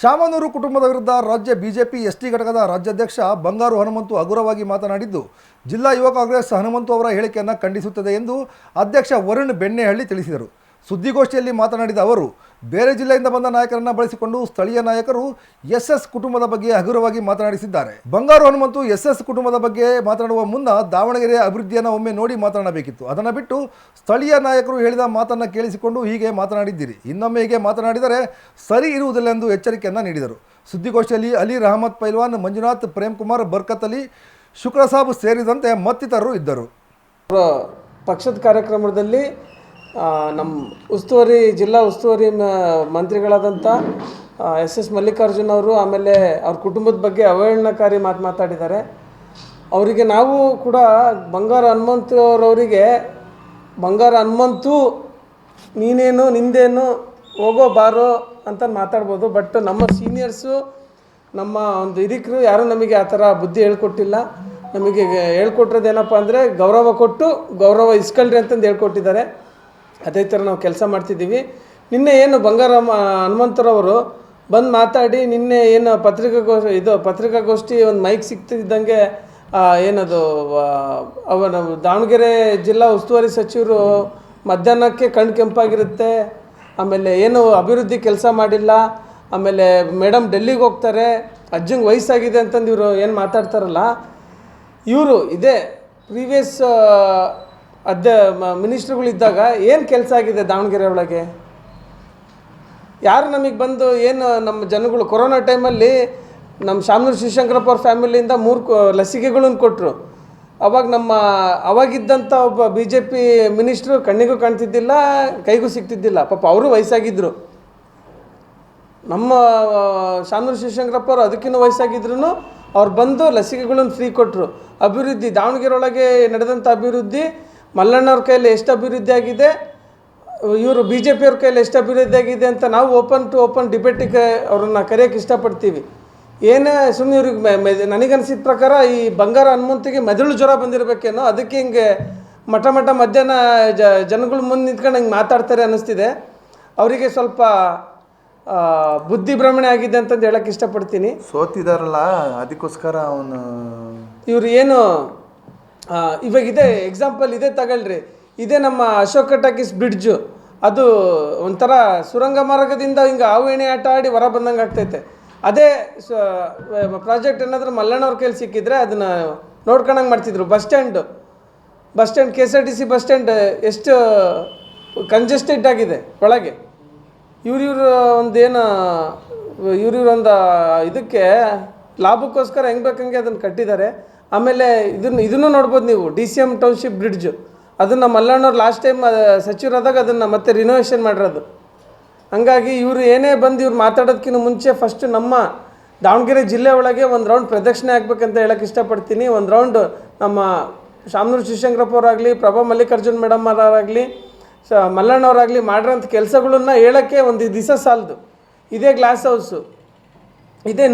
ಶಾಮನೂರು ಕುಟುಂಬದ ವಿರುದ್ಧ ರಾಜ್ಯ ಬಿಜೆಪಿ ಎಸ್ಟಿ ಘಟಕದ ರಾಜ್ಯಾಧ್ಯಕ್ಷ ಬಂಗಾರು ಹನುಮಂತು ಹಗುರವಾಗಿ ಮಾತನಾಡಿದ್ದು, ಜಿಲ್ಲಾ ಯುವ ಕಾಂಗ್ರೆಸ್ ಹನುಮಂತು ಅವರ ಹೇಳಿಕೆಯನ್ನು ಖಂಡಿಸುತ್ತದೆ ಎಂದು ಅಧ್ಯಕ್ಷ ವರುಣ್ ಬೆಣ್ಣೆಹಳ್ಳಿ ತಿಳಿಸಿದರು. ಸುದ್ದಿಗೋಷ್ಠಿಯಲ್ಲಿ ಮಾತನಾಡಿದ ಅವರು, ಬೇರೆ ಜಿಲ್ಲೆಯಿಂದ ಬಂದ ನಾಯಕರನ್ನು ಬಳಸಿಕೊಂಡು ಸ್ಥಳೀಯ ನಾಯಕರು ಎಸ್ ಎಸ್ ಕುಟುಂಬದ ಬಗ್ಗೆ ಹಗುರವಾಗಿ ಮಾತನಾಡಿಸಿದ್ದಾರೆ. ಬಂಗಾರು ಹನುಮಂತು ಎಸ್ ಎಸ್ ಕುಟುಂಬದ ಬಗ್ಗೆ ಮಾತನಾಡುವ ಮುನ್ನ ದಾವಣಗೆರೆ ಅಭಿವೃದ್ಧಿಯನ್ನು ಒಮ್ಮೆ ನೋಡಿ ಮಾತನಾಡಬೇಕಿತ್ತು. ಅದನ್ನು ಬಿಟ್ಟು ಸ್ಥಳೀಯ ನಾಯಕರು ಹೇಳಿದ ಮಾತನ್ನು ಕೇಳಿಸಿಕೊಂಡು ಹೀಗೆ ಮಾತನಾಡಿದ್ದೀರಿ. ಇನ್ನೊಮ್ಮೆ ಹೀಗೆ ಮಾತನಾಡಿದರೆ ಸರಿ ಇರುವುದಿಲ್ಲ ಎಂದು ಎಚ್ಚರಿಕೆಯನ್ನು ನೀಡಿದರು. ಸುದ್ದಿಗೋಷ್ಠಿಯಲ್ಲಿ ಅಲಿ ರಹಮತ್ ಪೈಲ್ವಾನ್, ಮಂಜುನಾಥ್, ಪ್ರೇಮ್ಕುಮಾರ್, ಬರ್ಕತ್ ಅಲಿ, ಶುಕ್ರಸಾಬ್ ಸೇರಿದಂತೆ ಮತ್ತಿತರರು ಇದ್ದರು. ಪಕ್ಷದ ಕಾರ್ಯಕ್ರಮದಲ್ಲಿ ನಮ್ಮ ಉಸ್ತುವಾರಿ, ಜಿಲ್ಲಾ ಉಸ್ತುವಾರಿ ಮಂತ್ರಿಗಳಾದಂಥ ಎಸ್ ಎಸ್ ಮಲ್ಲಿಕಾರ್ಜುನ್ ಅವರು ಆಮೇಲೆ ಅವ್ರ ಕುಟುಂಬದ ಬಗ್ಗೆ ಅವಹೇಳನಕಾರಿ ಮಾತು ಮಾತಾಡಿದ್ದಾರೆ. ಅವರಿಗೆ ನಾವು ಕೂಡ ಬಂಗಾರ ಹನುಮಂತ ಅವರವರಿಗೆ, ಬಂಗಾರ ಹನುಮಂತು ನೀನೇನು, ನಿಂದೇನು, ಹೋಗೋ ಬಾರೋ ಅಂತ ಮಾತಾಡ್ಬೋದು. ಬಟ್ ನಮ್ಮ ಸೀನಿಯರ್ಸು, ನಮ್ಮ ಒಂದು ಹಿರಿಕರು ಯಾರೂ ನಮಗೆ ಆ ಥರ ಬುದ್ಧಿ ಹೇಳ್ಕೊಟ್ಟಿಲ್ಲ. ನಮಗೆ ಹೇಳ್ಕೊಟ್ಟಿರೋದೇನಪ್ಪ ಅಂದರೆ ಗೌರವ ಕೊಟ್ಟು ಗೌರವ ಇಸ್ಕೊಳ್ರಿ ಅಂತಂದು ಹೇಳ್ಕೊಟ್ಟಿದ್ದಾರೆ. ಅದೇ ಥರ ನಾವು ಕೆಲಸ ಮಾಡ್ತಿದ್ದೀವಿ. ನಿನ್ನೆ ಏನು ಬಂಗಾರಮ್ಮ, ಹನುಮಂತರವರು ಬಂದು ಮಾತಾಡಿ, ನಿನ್ನೆ ಏನು ಪತ್ರಿಕಾಗೋಷ್ಠಿ ಇದು ಪತ್ರಿಕಾಗೋಷ್ಠಿ ಒಂದು ಮೈಕ್ ಸಿಗ್ತಿದ್ದಂಗೆ ಏನದು ಅವ ಅವನ ದಾವಣಗೆರೆ ಜಿಲ್ಲಾ ಉಸ್ತುವಾರಿ ಸಚಿವರು ಮಧ್ಯಾಹ್ನಕ್ಕೆ ಕಣ್ಣು ಕೆಂಪಾಗಿರುತ್ತೆ. ಆಮೇಲೆ ಏನು ಅಭಿವೃದ್ಧಿ ಕೆಲಸ ಮಾಡಿಲ್ಲ. ಆಮೇಲೆ ಮೇಡಮ್ ಡೆಲ್ಲಿಗೆ ಹೋಗ್ತಾರೆ. ಅಜ್ಜಂಗೆ ವಯಸ್ಸಾಗಿದೆ ಅಂತಂದು ಇವರು ಏನು ಮಾತಾಡ್ತಾರಲ್ಲ. ಇವರು ಇದೇ ಪ್ರೀವಿಯಸ್ ಅಧ್ಯ ಮಿನಿಸ್ಟ್ರುಗಳಿದ್ದಾಗ ಏನು ಕೆಲಸ ಆಗಿದೆ ದಾವಣಗೆರೆ ಒಳಗೆ? ಯಾರು ನಮಗೆ ಬಂದು ಏನು ನಮ್ಮ ಜನಗಳು, ಕೊರೋನಾ ಟೈಮಲ್ಲಿ ನಮ್ಮ ಶಾಮನೂರು ಶಿವಶಂಕರಪ್ಪ ಅವ್ರ ಫ್ಯಾಮಿಲಿಯಿಂದ ಮೂರು ಲಸಿಕೆಗಳನ್ನು ಕೊಟ್ಟರು ಅವಾಗ ನಮ್ಮ ಅವಾಗಿದ್ದಂಥ ಒಬ್ಬ ಬಿ ಜೆ ಪಿ ಮಿನಿಸ್ಟ್ರು ಕಣ್ಣಿಗೂ ಕಾಣ್ತಿದ್ದಿಲ್ಲ, ಕೈಗೂ ಸಿಗ್ತಿದ್ದಿಲ್ಲ. ಪಾಪ ಅವರು ವಯಸ್ಸಾಗಿದ್ದರು ನಮ್ಮ ಶಾಮನೂರು ಶಿವಶಂಕರಪ್ಪ ಅವರು ಅದಕ್ಕಿಂತ ವಯಸ್ಸಾಗಿದ್ರು ಅವ್ರು ಬಂದು ಲಸಿಕೆಗಳನ್ನು ಫ್ರೀ ಕೊಟ್ಟರು ಅಭಿವೃದ್ಧಿ, ದಾವಣಗೆರೆ ಒಳಗೆ ನಡೆದಂಥ ಅಭಿವೃದ್ಧಿ ಮಲ್ಲಣ್ಣವ್ರ ಕೈಯಲ್ಲಿ ಎಷ್ಟು ಅಭಿವೃದ್ಧಿ ಆಗಿದೆ ಇವರು ಬಿ ಜೆ ಪಿಯವ್ರ ಕೈಯಲ್ಲಿ ಎಷ್ಟು ಅಭಿವೃದ್ಧಿ ಆಗಿದೆ ಅಂತ ನಾವು ಓಪನ್ ಟು ಓಪನ್ ಡಿಬೇಟಿಗೆ ಅವ್ರನ್ನ ಕರೆಯೋಕ್ಕೆ ಇಷ್ಟಪಡ್ತೀವಿ. ಏನೇ ಸುಮ್ಮನೆ ಇವ್ರಿಗೆ ನನಗನ್ಸಿದ ಪ್ರಕಾರ ಈ ಬಂಗಾರ ಹನುಮಂತಿಗೆ ಮೆದುಳು ಜ್ವರ ಬಂದಿರಬೇಕೇನೋ ಅದಕ್ಕೆ ಹಿಂಗೆ ಮಠ ಮಠ ಮಧ್ಯಾಹ್ನ ಜ ಜನಗಳ ಮುಂದೆ ನಿಂತ್ಕೊಂಡು ಹಿಂಗೆ ಮಾತಾಡ್ತಾರೆ ಅನ್ನಿಸ್ತಿದೆ. ಅವರಿಗೆ ಸ್ವಲ್ಪ ಆ, ಬುದ್ಧಿ ಭ್ರಮಣೆ ಆಗಿದೆ ಅಂತಂದು ಹೇಳಕ್ಕೆ ಇಷ್ಟಪಡ್ತೀನಿ. ಸೋತಿದಾರಲ್ಲ ಅದಕ್ಕೋಸ್ಕರ ಅವನು ಇವ್ರು ಏನು ಇವಾಗ ಇದೆ ಎಕ್ಸಾಂಪಲ್ ಇದೇ ತಗೊಳ್ರಿ. ಇದೇ ನಮ್ಮ ಅಶೋಕ ಟಾಕೀಸ್ ಬ್ರಿಡ್ಜು ಅದು ಒಂಥರ ಸುರಂಗ ಮಾರ್ಗದಿಂದ ಹಿಂಗೆ ಹಾವು ಎಣೆ ಆಟ ಆಡಿ ಹೊರ ಬಂದಂಗೆ ಆಗ್ತೈತೆ. ಅದೇ ಪ್ರಾಜೆಕ್ಟ್ ಏನಾದರೂ ಮಲ್ಲಣ್ಣವ್ರ ಕೈಲಿ ಸಿಕ್ಕಿದ್ರೆ ಅದನ್ನು ನೋಡ್ಕೊಂಡಂಗೆ ಮಾಡ್ತಿದ್ರು. Bus stand. Bus stand K S R T C bus stand ಎಷ್ಟು ಕಂಜೆಸ್ಟೆಡ್ ಆಗಿದೆ ಒಳಗೆ. ಇವ್ರು ಇವ್ರು ಒಂದೇನು ಇವ್ರಿವ್ರೊಂದು ಇದಕ್ಕೆ ಲಾಭಕ್ಕೋಸ್ಕರ ಹೆಂಗೆ ಬೇಕಂಗೆ ಅದನ್ನು ಕಟ್ಟಿದ್ದಾರೆ. ಆಮೇಲೆ ಇದನ್ನು ಇದನ್ನು ನೋಡ್ಬೋದು ನೀವು D C M township bridge ಅದನ್ನು ಮಲ್ಲಣ್ಣವ್ರು ಲಾಸ್ಟ್ ಟೈಮ್ ಸಚಿವರಾದಾಗ ಅದನ್ನು ಮತ್ತೆ ರಿನೋವೇಷನ್ ಮಾಡಿರೋದು. ಹಂಗಾಗಿ ಇವರು ಏನೇ ಬಂದು ಇವ್ರು ಮಾತಾಡೋದಕ್ಕಿಂತ ಮುಂಚೆ ಫಸ್ಟ್ ನಮ್ಮ ದಾವಣಗೆರೆ ಜಿಲ್ಲೆ ಒಳಗೆ ಒಂದು ರೌಂಡ್ ಪ್ರದಕ್ಷಿಣೆ ಆಗಬೇಕಂತ ಹೇಳಕ್ಕೆ ಇಷ್ಟಪಡ್ತೀನಿ. ಒಂದು ರೌಂಡ್ ನಮ್ಮ ಶಾಮನೂರು ಶಿವಶಂಕರಪ್ಪ ಅವರಾಗಲಿ, ಪ್ರಭಾ ಮಲ್ಲಿಕಾರ್ಜುನ್ ಮೇಡಮ್ ಅವರಾಗಲಿ, ಸ ಮಲ್ಲಣ್ಣವರಾಗಲಿ ಮಾಡಿರೋಂಥ ಕೆಲಸಗಳನ್ನ ಹೇಳೋಕ್ಕೆ ಒಂದು ದಿವಸ ಸಾಲದು. ಇದೇ ಗ್ಲಾಸ್ ಹೌಸು ಇದೇ